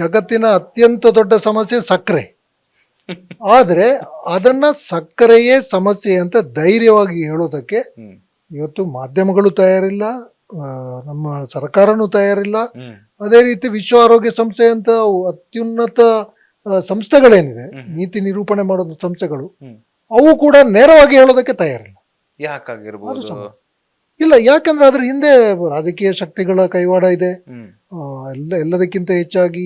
ಜಗತ್ತಿನ ಅತ್ಯಂತ ದೊಡ್ಡ ಸಮಸ್ಯೆ ಸಕ್ಕರೆ. ಆದರೆ ಅದನ್ನ ಸಕ್ಕರೆಯೇ ಸಮಸ್ಯೆ ಅಂತ ಧೈರ್ಯವಾಗಿ ಹೇಳೋದಕ್ಕೆ ಇವತ್ತು ಮಾಧ್ಯಮಗಳು ತಯಾರಿಲ್ಲ ನಮ್ಮ ಸರ್ಕಾರನೂ ತಯಾರಿಲ್ಲ. ಅದೇ ರೀತಿ ವಿಶ್ವ ಆರೋಗ್ಯ ಸಂಸ್ಥೆ ಅಂತ ಅತ್ಯುನ್ನತ ಸಂಸ್ಥೆಗಳೇನಿದೆ ನೀತಿ ನಿರೂಪಣೆ ಮಾಡೋ ಸಂಸ್ಥೆಗಳು ಅವು ಕೂಡ ನೇರವಾಗಿ ಹೇಳೋದಕ್ಕೆ ತಯಾರಿಲ್ಲ. ಯಾಕಾಗಿರ್ಬೋದು? ಇಲ್ಲ ಯಾಕಂದ್ರೆ ಅದ್ರ ಹಿಂದೆ ರಾಜಕೀಯ ಶಕ್ತಿಗಳ ಕೈವಾಡ ಇದೆ. ಎಲ್ಲ ಎಲ್ಲದಕ್ಕಿಂತ ಹೆಚ್ಚಾಗಿ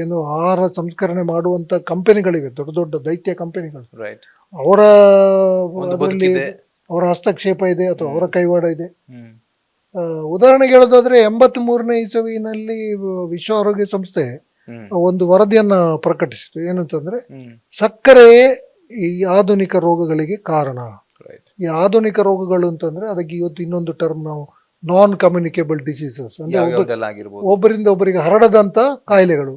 ಏನು ಆಹಾರ ಸಂಸ್ಕರಣೆ ಮಾಡುವಂತ ಕಂಪನಿಗಳಿವೆ ದೊಡ್ಡ ದೊಡ್ಡ ದೈತ್ಯ ಕಂಪನಿಗಳು. ರೈಟ್ ಅವರ ಅದರಲ್ಲಿ ಅವರ ಹಸ್ತಕ್ಷೇಪ ಇದೆ ಅಥವಾ ಅವರ ಕೈವಾಡ ಇದೆ. ಉದಾಹರಣೆಗೆ ಹೇಳೋದಾದ್ರೆ ಎಂಬತ್ ಮೂರನೇ ಇಸವಿನಲ್ಲಿ ವಿಶ್ವ ಆರೋಗ್ಯ ಸಂಸ್ಥೆ ಒಂದು ವರದಿಯನ್ನ ಪ್ರಕಟಿಸಿತು. ಏನಂತಂದ್ರೆ ಸಕ್ಕರೆ ಈ ಆಧುನಿಕ ರೋಗಗಳಿಗೆ ಕಾರಣ. ಈ ಆಧುನಿಕ ರೋಗಗಳು ಅಂತಂದ್ರೆ ಅದಕ್ಕೆ ಇವತ್ತು ಇನ್ನೊಂದು ಟರ್ಮ್ ನಾವು ನಾನ್ ಕಮ್ಯುನಿಕೇಬಲ್ ಡಿಸೀಸಸ್ ಒಬ್ಬರಿಂದ ಒಬ್ಬರಿಗೆ ಹರಡದಂತ ಕಾಯಿಲೆಗಳು.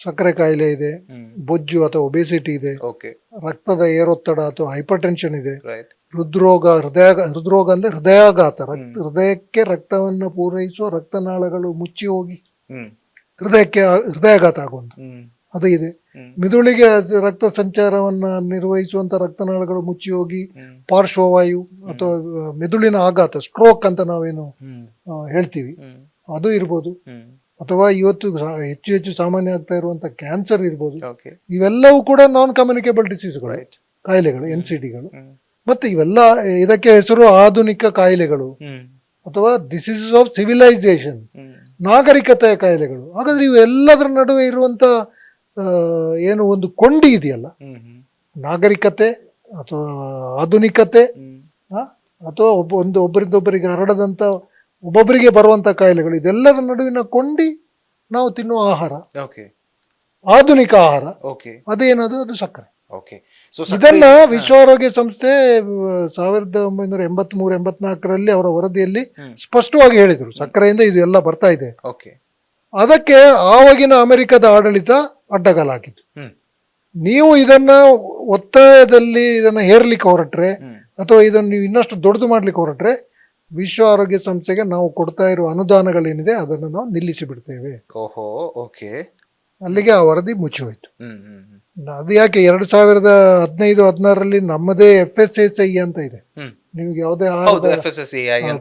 ಸಕ್ಕರೆ ಕಾಯಿಲೆ ಇದೆ ಬೊಜ್ಜು ಅಥವಾ ಒಬೆಸಿಟಿ ಇದೆ ರಕ್ತದ ಏರೊತ್ತಡ ಅಥವಾ ಹೈಪರ್ ಟೆನ್ಷನ್ ಇದೆ ಹೃದ್ರೋಗ ಹೃದಯ ಹೃದ್ರೋಗ ಅಂದ್ರೆ ಹೃದಯಾಘಾತ ರಕ್ತ ಹೃದಯಕ್ಕೆ ರಕ್ತವನ್ನು ಪೂರೈಸುವ ರಕ್ತನಾಳಗಳು ಮುಚ್ಚಿ ಹೋಗಿ ಹೃದಯಕ್ಕೆ ಹೃದಯಾಘಾತ ಆಗುವಂತ. ಅದು ಇದೆ. ಮಿದುಳಿಗೆ ರಕ್ತ ಸಂಚಾರವನ್ನ ನಿರ್ವಹಿಸುವಂತ ರಕ್ತನಾಳಗಳು ಮುಚ್ಚಿ ಹೋಗಿ ಪಾರ್ಶ್ವವಾಯು ಅಥವಾ ಮೆದುಳಿನ ಆಘಾತ ಸ್ಟ್ರೋಕ್ ಅಂತ ನಾವೇನು ಹೇಳ್ತೀವಿ. ಅದು ಇರ್ಬೋದು. ಅಥವಾ ಇವತ್ತು ಹೆಚ್ಚು ಹೆಚ್ಚು ಸಾಮಾನ್ಯ ಆಗ್ತಾ ಇರುವಂತ ಕ್ಯಾನ್ಸರ್ ಇರ್ಬೋದು. ಇವೆಲ್ಲವೂ ಕೂಡ ನಾನ್ ಕಮ್ಯುನಿಕೇಬಲ್ ಡಿಸೀಸ್ಗಳು ಕಾಯಿಲೆಗಳು ಎನ್ ಸಿಡಿಗಳು ಮತ್ತೆ ಇವೆಲ್ಲ ಇದಕ್ಕೆ ಹೆಸರು ಆಧುನಿಕ ಕಾಯಿಲೆಗಳು. ಅಥವಾ ಡಿಸೀಸಸ್ ಆಫ್ ಸಿವಿಲೈಸೇಷನ್ ನಾಗರಿಕತೆಯ ಕಾಯಿಲೆಗಳು. ಹಾಗಾದ್ರೆ ಇವೆಲ್ಲದರ ನಡುವೆ ಇರುವಂತ ಏನು ಒಂದು ಕೊಂಡಿ ಇದೆಯಲ್ಲ? ನಾಗರಿಕತೆ ಅಥವಾ ಆಧುನಿಕತೆ ಅಥವಾ ಒಬ್ಬ ಒಂದು ಒಬ್ಬರಿಂದ ಒಬ್ಬರಿಗೆ ಹರಡದಂತ ಒಬ್ಬೊಬ್ಬರಿಗೆ ಬರುವಂತ ಕಾಯಿಲೆಗಳು ಇದೆಲ್ಲದ ನಡುವಿನ ಕೊಂಡಿ ನಾವು ತಿನ್ನುವ ಆಹಾರ. ಓಕೆ. ಆಧುನಿಕ ಆಹಾರ. ಓಕೆ. ಅದೇನದು? ಅದು ಸಕ್ಕರೆ. ಓಕೆ. ಸೊ ಇದನ್ನ ವಿಶ್ವ ಆರೋಗ್ಯ ಸಂಸ್ಥೆ ಸಾವಿರದ ಒಂಬೈನೂರ ಎಂಬತ್ ಮೂರು ಎಂಬತ್ನಾಲ್ಕರಲ್ಲಿ ಅವರ ವರದಿಯಲ್ಲಿ ಸ್ಪಷ್ಟವಾಗಿ ಹೇಳಿದರು. ಸಕ್ಕರೆಯಿಂದ ಇದು ಎಲ್ಲ ಬರ್ತಾ ಇದೆ. ಓಕೆ. ಅದಕ್ಕೆ ಆವಾಗಿನ ಅಮೆರಿಕದ ಆಡಳಿತ ಅಡ್ಡಗಾಲಾಕಿತು ಹ್ಮ್. ನೀವು ಇದನ್ನ ಒತ್ತಾಯದಲ್ಲಿ ಇದನ್ನ ಹೇರ್ಲಿಕ್ಕೆ ಹೊರಟ್ರೆ ಅಥವಾ ಇದನ್ನು ನೀವು ಇನ್ನಷ್ಟು ದೊಡ್ಡದು ಮಾಡ್ಲಿಕ್ಕೆ ಹೊರಟ್ರೆ ವಿಶ್ವ ಆರೋಗ್ಯ ಸಂಸ್ಥೆಗೆ ನಾವು ಕೊಡ್ತಾ ಇರುವ ಅನುದಾನಗಳೇನಿದೆ ಅದನ್ನು ನಾವು ನಿಲ್ಲಿಸಿ ಬಿಡ್ತೇವೆ ಓಹೋ ಓಕೆ. ಅಲ್ಲಿಗೆ ಆ ವರದಿ ಮುಚ್ಚಿ ಹೋಯ್ತು ಅದು ಯಾಕೆ ಎರಡು ಸಾವಿರದ ಹದಿನೈದು ಹದಿನಾರರಲ್ಲಿ ನಮ್ಮದೇ ಎಫ್ ಎಸ್ ಎಸ್ ಐ ಅಂತ ಇದೆ. ನಿಮ್ಗೆ ಯಾವುದೇ ಹೌದು ಆಹಾರದ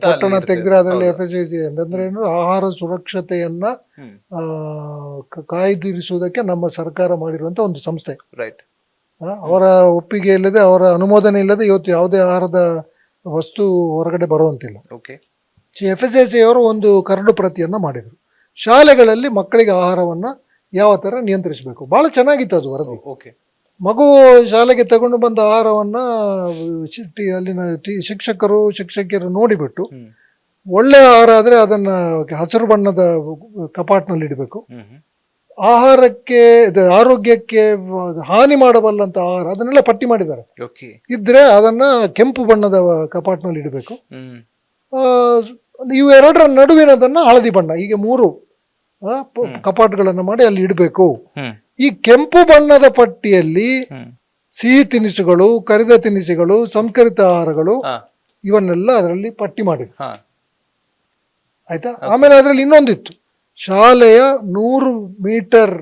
ಪಟ್ಟಣ ಇರುತ್ತೆ. ತೆಗೆದ್ರೆ ಅದರಲ್ಲಿ ಎಫ್ ಎಸ್ ಎಸ್ ಐ ಅಂತಂದ್ರೆ ಏನು ಆಹಾರ ಸುರಕ್ಷತೆಯನ್ನ ಹ್ಮ್. ಆ, ಕ- ಕಾಯ್ದಿರಿಸುವುದಕ್ಕೆ ನಮ್ಮ ಸರ್ಕಾರ ಮಾಡಿರುವಂತ ಒಂದು ಸಂಸ್ಥೆ. ರೈಟ್ ಆ, ಅವರ ಒಪ್ಪಿಗೆ ಇಲ್ಲದೆ ಅವರ ಅನುಮೋದನೆ ಇಲ್ಲದೆ ಇವತ್ತು ಯಾವುದೇ ಆಹಾರದ ವಸ್ತು ಹೊರಗಡೆ ಬರುವಂತಿಲ್ಲ. Okay F S S I ಅವರು ಒಂದು ಕರಡು ಪ್ರತಿಯನ್ನ ಮಾಡಿದರು. ಶಾಲೆಗಳಲ್ಲಿ ಮಕ್ಕಳಿಗೆ ಆಹಾರವನ್ನ ಯಾವ ಥರ ನಿಯಂತ್ರಿಸಬೇಕು? ಬಹಳ ಚೆನ್ನಾಗಿತ್ತು ಅದು ವರದಿ. ಓಕೆ. ಮಗು ಶಾಲೆಗೆ ತಗೊಂಡು ಬಂದ ಆಹಾರವನ್ನ ಟಿ- ಅಲ್ಲಿನ ಟಿ- ಶಿಕ್ಷಕರು ಶಿಕ್ಷಕಿಯರು ನೋಡಿಬಿಟ್ಟು ಒಳ್ಳೆ ಆಹಾರ ಆದರೆ ಅದನ್ನ ಹಸಿರು ಬಣ್ಣದ ಕಪಾಟ್ನಲ್ಲಿ ಇಡಬೇಕು. ಆಹಾರಕ್ಕೆ ಆರೋಗ್ಯಕ್ಕೆ ಹಾನಿ ಮಾಡಬಲ್ಲಂತ ಆಹಾರ ಅದನ್ನೆಲ್ಲ ಪಟ್ಟಿ ಮಾಡಿದ್ದಾರೆ. ಓಕೆ. ಇದ್ರೆ ಅದನ್ನ ಕೆಂಪು ಬಣ್ಣದ ಕಪಾಟ್ನಲ್ಲಿ ಇಡಬೇಕು. ಇವೆರಡರ ನಡುವಿನದನ್ನ ಹಳದಿ ಬಣ್ಣ ಹೀಗೆ ಮೂರು ಕಪಾಟ್ಗಳನ್ನು ಮಾಡಿ ಅಲ್ಲಿ ಇಡಬೇಕು. ಈ ಕೆಂಪು ಬಣ್ಣದ ಪಟ್ಟಿಯಲ್ಲಿ ಸಿಹಿ ತಿನಿಸುಗಳು ಕರಿದ ತಿನಿಸುಗಳು ಸಂಸ್ಕರಿತ ಆಹಾರಗಳು ಇವನ್ನೆಲ್ಲ ಅದರಲ್ಲಿ ಪಟ್ಟಿ ಮಾಡಿದ್ರು ಆಯ್ತಾ? ಆಮೇಲೆ ಅದರಲ್ಲಿ ಇನ್ನೊಂದಿತ್ತು. ಶಾಲೆಯ ನೂರು ಮೀಟರ್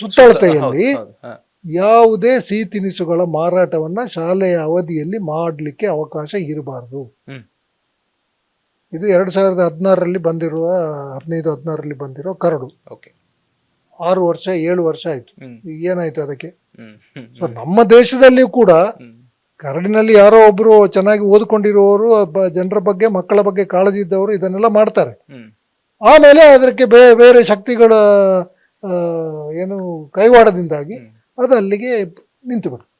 ಸುತ್ತಳತೆಯಲ್ಲಿ ಯಾವುದೇ ಸಿಹಿ ತಿನಿಸುಗಳ ಮಾರಾಟವನ್ನ ಶಾಲೆಯ ಅವಧಿಯಲ್ಲಿ ಮಾಡಲಿಕ್ಕೆ ಅವಕಾಶ ಇರಬಾರದು. ಇದು ಎರಡು ಸಾವಿರದ ಹದಿನಾರರಲ್ಲಿ ಬಂದಿರುವ ಹದಿನೈದು ಹದಿನಾರರಲ್ಲಿ ಬಂದಿರೋ ಕರಡು. ಓಕೆ. ಆರು ವರ್ಷ ಏಳು ವರ್ಷ ಆಯ್ತು. ಈಗ ಏನಾಯ್ತು ಅದಕ್ಕೆ? ಸೊ ನಮ್ಮ ದೇಶದಲ್ಲಿ ಕೂಡ ಕರಡಿನಲ್ಲಿ ಯಾರೋ ಒಬ್ರು ಚೆನ್ನಾಗಿ ಓದ್ಕೊಂಡಿರುವವರು ಜನರ ಬಗ್ಗೆ ಮಕ್ಕಳ ಬಗ್ಗೆ ಕಾಳಜಿ ಇದ್ದವರು ಇದನ್ನೆಲ್ಲ ಮಾಡ್ತಾರೆ. ಆಮೇಲೆ ಅದಕ್ಕೆ ಬೇರೆ ಶಕ್ತಿಗಳ ಏನು ಕೈವಾಡದಿಂದಾಗಿ ಅದು ಅಲ್ಲಿಗೆ ನಿಂತು ಬಿಡುತ್ತೆ